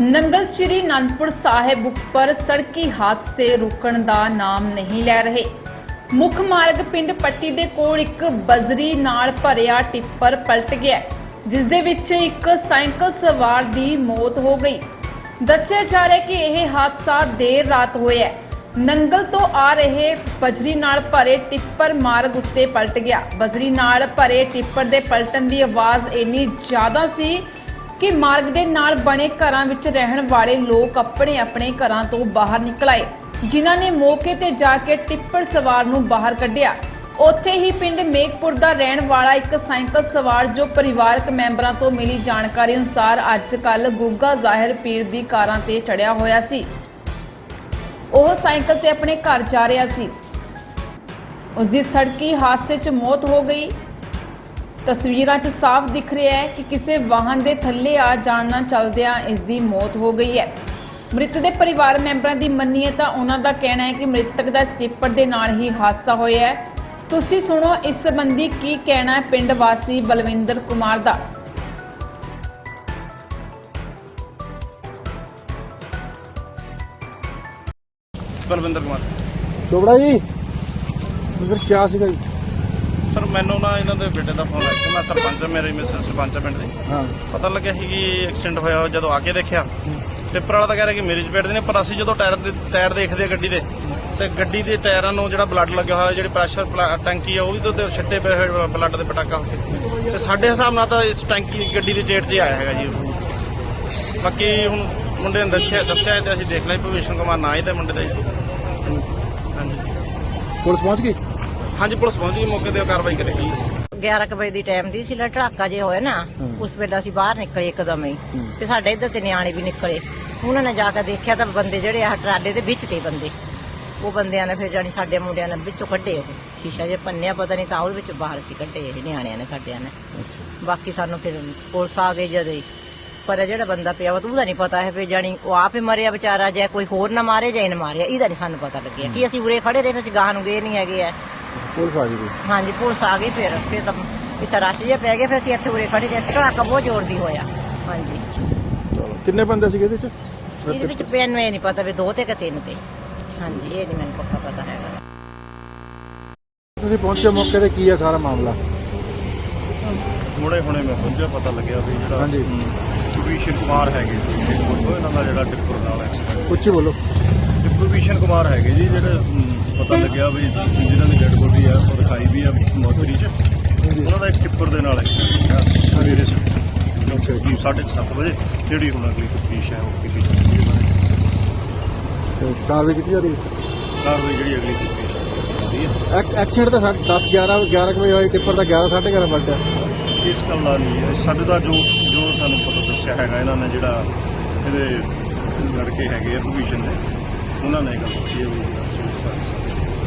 ਨੰਗਲ ਸ਼੍ਰੀ ਅਨੰਦਪੁਰ ਸਾਹਿਬ ਉੱਪਰ ਸੜਕੀ ਹਾਦਸੇ ਰੁਕਣ ਦਾ ਨਾਮ ਨਹੀਂ ਲੈ ਰਹੇ ਮੁੱਖ ਮਾਰਗ ਪਿੰਡ ਪੱਟੀ ਦੇ ਕੋਲ ਇੱਕ ਬਜ਼ਰੀ ਨਾਲ ਭਰਿਆ ਟਿੱਪਰ ਪਲਟ ਗਿਆ ਜਿਸ ਦੇ ਵਿੱਚ ਇੱਕ ਸਾਈਕਲ ਸਵਾਰ ਦੀ ਮੌਤ ਹੋ ਗਈ। ਦੱਸਿਆ ਜਾ ਰਿਹਾ ਕਿ ਇਹ ਹਾਦਸਾ ਦੇਰ ਰਾਤ ਹੋਇਆ ਨੰਗਲ ਤੋਂ ਆ ਰਹੇ ਬਜਰੀ ਨਾਲ ਭਰੇ ਟਿੱਪਰ ਮਾਰਗ ਉੱਤੇ ਪਲਟ ਗਿਆ। ਬਜਰੀ ਨਾਲ ਭਰੇ ਟਿੱਪਰ ਦੇ ਪਲਟਣ ਦੀ ਆਵਾਜ਼ ਇੰਨੀ ਜ਼ਿਆਦਾ ਸੀ ਕਿ ਮਾਰਗ ਦੇ ਨਾਲ ਬਣੇ ਘਰਾਂ ਵਿੱਚ ਰਹਿਣ ਵਾਲੇ ਲੋਕ ਆਪਣੇ ਆਪਣੇ ਘਰਾਂ ਤੋਂ ਬਾਹਰ ਨਿਕਲ ਆਏ। ਜਿਨ੍ਹਾਂ ਨੇ ਮੌਕੇ ਤੇ ਜਾ ਕੇ ਟਿੱਪਰ ਸਵਾਰ ਨੂੰ ਬਾਹਰ ਕੱਢਿਆ। ਉੱਥੇ ਹੀ ਪਿੰਡ ਮੇਘਪੁਰ ਦਾ ਰਹਿਣ ਵਾਲਾ ਇੱਕ ਸਾਈਕਲ ਸਵਾਰ ਜੋ ਪਰਿਵਾਰਕ ਮੈਂਬਰਾਂ ਤੋਂ ਮਿਲੀ ਜਾਣਕਾਰੀ ਅਨੁਸਾਰ ਅੱਜ ਕੱਲ ਗੁੱਗਾ ਜ਼ਾਹਿਰ ਪੀਰ ਦੀ ਕਾਰਾਂ ਤੇ ਚੜਿਆ ਹੋਇਆ ਸੀ। ਉਹ ਸਾਈਕਲ ਤੇ ਆਪਣੇ ਘਰ ਜਾ ਰਿਹਾ ਸੀ। ਉਸ ਦੀ ਸੜਕੀ ਹਾਦਸੇ 'ਚ ਮੌਤ ਹੋ ਗਈ। ਤਸਵੀਰਾਂ 'ਚ ਸਾਫ਼ ਦਿਖ ਰਿਹਾ ਹੈ ਕਿ ਕਿਸੇ ਵਾਹਨ ਦੇ ਥੱਲੇ ਆ ਜਾਣ ਨਾਲ ਚੱਲਦਿਆਂ ਇਸ ਦੀ ਮੌਤ ਹੋ ਗਈ ਹੈ। ਮ੍ਰਿਤ ਦੇ ਪਰਿਵਾਰ ਮੈਂਬਰਾਂ ਦੀ ਮੰਨੀਏ ਤਾਂ ਉਹਨਾਂ ਦਾ ਕਹਿਣਾ ਹੈ ਕਿ ਮ੍ਰਿਤਕ ਦਾ ਸਟਿੱਪਰ ਦੇ ਨਾਲ ਹੀ ਹਾਦਸਾ ਹੋਇਆ ਹੈ। ਤੁਸੀਂ ਸੁਣੋ ਇਸ ਸੰਬੰਧੀ ਕੀ ਕਹਿਣਾ ਹੈ ਪਿੰਡ ਵਾਸੀ ਬਲਵਿੰਦਰ ਕੁਮਾਰ ਦਾ। ਬਲਵਿੰਦਰ ਕੁਮਾਰ। ਚੋਬੜਾ ਜੀ ਫਿਰ ਕਿਆ ਸੀਗਾ ਜੀ? ਸਰ ਮੈਨੂੰ ਨਾ ਇਹਨਾਂ ਦੇ ਬੇਟੇ ਦਾ ਫੋਨ ਆਇਆ ਸੀ। ਮੈਂ ਸਰਪੰਚ ਹਾਂ, ਮੇਰੀ ਮਿਸ ਸਰਪੰਚ ਆ ਪਿੰਡ ਦੀ। ਹਾਂ। ਪਤਾ ਲੱਗਿਆ ਸੀ ਕਿ ਐਕਸੀਡੈਂਟ ਹੋਇਆ ਜਦੋਂ ਆ ਕੇ ਦੇਖਿਆ ਟਿੱਪਰ ਵਾਲਾ ਤਾਂ ਕਹਿ ਰਿਹਾ ਕਿ ਮੇਰੀ ਚਪੇਟ ਦੇ ਨੇ ਪਰ ਅਸੀਂ ਜਦੋਂ ਟਾਇਰ ਦੇ ਟਾਇਰ ਦੇਖਦੇ ਆ ਗੱਡੀ ਦੇ ਤੇ ਗੱਡੀ ਦੇ ਟਾਇਰਾਂ ਨੂੰ ਜਿਹੜਾ ਬਲੱਡ ਲੱਗਿਆ ਹੋਇਆ ਜਿਹੜੀ ਪ੍ਰੈਸ਼ਰ ਟੈਂਕੀ ਆ ਉਹ ਵੀ ਤਾਂ ਛੱਡੇ ਪਏ ਹੋਏ ਬਲੱਡ ਦੇ ਪਟਾਕਾ ਹੋ ਕੇ। ਤੇ ਸਾਡੇ ਹਿਸਾਬ ਨਾਲ ਤਾਂ ਇਸ ਟੈਂਕੀ ਗੱਡੀ ਦੇ ਜੇਟ 'ਚ ਆਇਆ ਹੈਗਾ ਜੀ। ਬਾਕੀ ਹੁਣ ਮੁੰਡੇ ਨੇ ਦੱਸਿਆ ਦੱਸਿਆ ਤੇ ਅਸੀਂ ਦੇਖ ਲਿਆ ਭਵਿਸ਼ਨ ਕੁਮਾਰ ਨਾਂ ਹੀ ਤੇ ਮੁੰਡੇ ਦਾ ਜੀ। ਹਾਂਜੀ। ਪੁਲਿਸ ਪਹੁੰਚ ਗਈ? ਹਾਂਜੀ ਪੁਲਿਸ ਪਹੁੰਚ ਗਈ ਮੌਕੇ ਤੇ ਕਾਰਵਾਈ ਕਰੇਗੀ। 11 ਕੁ ਵਜੇ ਦੀ ਟਾਈਮ ਦੀ ਸੀ ਲਾ ਢੜਾਕਾ ਜੇ ਹੋਇਆ ਨਾ। ਉਸ ਵੇਲੇ ਅਸੀਂ ਬਾਹਰ ਨਿਕਲੇ ਇੱਕਦਮ ਹੀ। ਤੇ ਸਾਡੇ ਇੱਧਰ ਤੇ ਨਿਆਣੇ ਵੀ ਨਿਕਲੇ। ਉਹਨਾਂ ਨੇ ਜਾ ਕੇ ਦੇਖਿਆ ਤਾਂ ਬੰਦੇ ਜਿਹੜੇ ਆ ਟਰਾਲੇ ਦੇ ਵਿੱਚ ਤੇ ਬੰਦੇ। ਉਹ ਬੰਦਿਆਂ ਨੇ ਫਿਰ ਜਾਨੀ ਸਾਡੇ ਮੁੰਡਿਆਂ ਨੇ ਵਿੱਚੋਂ ਕੱਢੇ ਉਹ। ਸ਼ੀਸ਼ਾ ਜੇ ਪੰਨਿਆ ਪਤਾ ਨਹੀਂ ਤਾਂ ਉਹ ਵਿੱਚ ਬਾਹਰ ਸੀ ਕੱਢੇ ਇਹ ਨਿਆਣਿਆਂ ਨੇ ਸਾਡਿਆਂ ਨੇ। ਬਾਕੀ ਸਾਨੂੰ ਫਿਰ ਪੁਲਿਸ ਆ ਗਈ ਜਦੋਂ। ਹੀ। ਪਰ ਜਿਹੜਾ ਬੰਦਾ ਪਿਆ ਵਾ ਤਾਂ ਉਹਦਾ ਨਹੀਂ ਪਤਾ ਹੈ ਵੀ ਜਾਨੀ ਉਹ ਆਪ ਹੀ ਮਰਿਆ ਵਿਚਾਰਾ ਜਾਂ ਕੋਈ ਹੋਰ ਨਾ ਮਾਰੇ ਜਾਂ ਇਹਨੇ ਮਾਰਿਆ ਇਹਦਾ ਨਹੀਂ ਸਾਨੂੰ ਪਤਾ ਲੱਗਿਆ। ਕਿ ਅਸੀਂ ਉਰੇ ਖੜੇ ਰਹੇ ਫਿਰ ਅਸੀਂ ਗਾਹ ਨੂੰ ਗਏ ਨਹੀਂ ਹੈਗੇ ਆ। ਪੁਲਿਸ ਆ ਗਈ। ਹਾਂਜੀ ਪੁਲਿਸ ਆ ਗਈ ਫਿਰ। ਫਿਰ ਤਾਂ ਇੱਥੇ ਰਸ਼ ਜਿਹਾ ਪੈ ਗਿਆ ਫਿਰ ਅਸੀਂ ਇੱਥੇ ਉਰੇ ਖੜੇ ਰਹੇ ਧੜਾਕਾ ਬਹੁਤ ਜ਼ੋਰ ਦੀ ਹੋਇਆ। ਹਾਂਜੀ। ਚਲੋ ਕਿੰਨੇ ਬੰਦੇ ਸੀਗੇ ਇਹਦੇ ਚ? ਇਹਦੇ ਵਿੱਚ ਪੈਨ ਨੂੰ ਇਹ ਨਹੀਂ ਪਤਾ ਵੀ ਦੋ ਤੇ ਕਿ ਤਿੰਨ ਤੇ। ਹਾਂਜੀ ਇਹ ਨਹੀਂ ਮੈਨੂੰ ਪੱਕਾ ਪਤਾ ਹੈਗਾ। ਤੁਸੀਂ ਪਹੁੰਚੇ ਮੌਕੇ ਤੇ ਕੀ ਹੈ ਸਾਰਾ ਮਾਮਲਾ? ਮੁੜੇ ਹੁਣੇ ਮੈਂ ਪਹੁੰਚਿਆ ਪਤਾ ਲੱਗਿਆ ਵੀ ਜਿਹੜਾ ਹਾਂਜੀ। ਵਿਭੀਸ਼ਣ ਕੁਮਾਰ ਹੈਗੇ ਜੀ। ਉਹ ਇਹਨਾਂ ਦਾ ਜਿਹੜਾ ਟਿੱਪਰ ਨਾਲ ਐਕਸੀਡੈਂਟ ਉੱਚੀ ਬੋਲੋ। ਵਿਭੀਸ਼ਣ ਕੁਮਾਰ ਹੈਗੇ ਜੀ ਜਿਹੜੇ ਪਤਾ ਲੱਗਿਆ ਵੀ ਜਿਨ੍ਹਾਂ ਦੀ ਡੈਡ ਬੋਡੀ ਆ ਉਹ ਦਿਖਾਈ ਵੀ ਆ ਮੋਤਰੀ ਚ। ਉਹਨਾਂ ਦਾ ਇੱਕ ਟਿੱਪਰ ਦੇ ਨਾਲ ਹੋਇਆ ਸਵੇਰੇ ਕੁ ਸੱਤ ਵਜੇ ਜਿਹੜੀ ਹੁਣ ਅਗਲੀ ਤਫਤੀਸ਼ ਹੈ ਉਹ ਕੀਤੀ ਜਾਵੇਗੀ ਤੇ ਕਾਰਵਾਈ ਕੀਤੀ ਜਾ ਰਹੀ ਹੈ? ਕਾਰਵਾਈ ਜਿਹੜੀ ਅਗਲੀ ਤਫਤੀਸ਼ ਹੈ ਐਕ- ਐਕਸੀਡੈਂਟ ਤਾਂ 10 11 11 ਕੁ ਵਜੇ ਹੋਈ ਟਿੱਪਰ ਦਾ 11 11:30 ਵਜੇ ਇਸ ਗੱਲ ਦਾ ਨਹੀਂ ਹੈ ਸਾਡੇ ਦਾ ਜੋ ਜੋ ਸਾਨੂੰ ਪਤਾ ਦੱਸਿਆ ਹੈਗਾ ਇਹਨਾਂ ਨੇ ਜਿਹੜਾ ਇਹਦੇ ਲੜਕੇ ਹੈਗੇ ਆ ਭੂਸ਼ਣ ਦੇ ਉਹਨਾਂ ਨੇ ਗੱਲ ਦੱਸੀ ਹੈ ਵੀ first.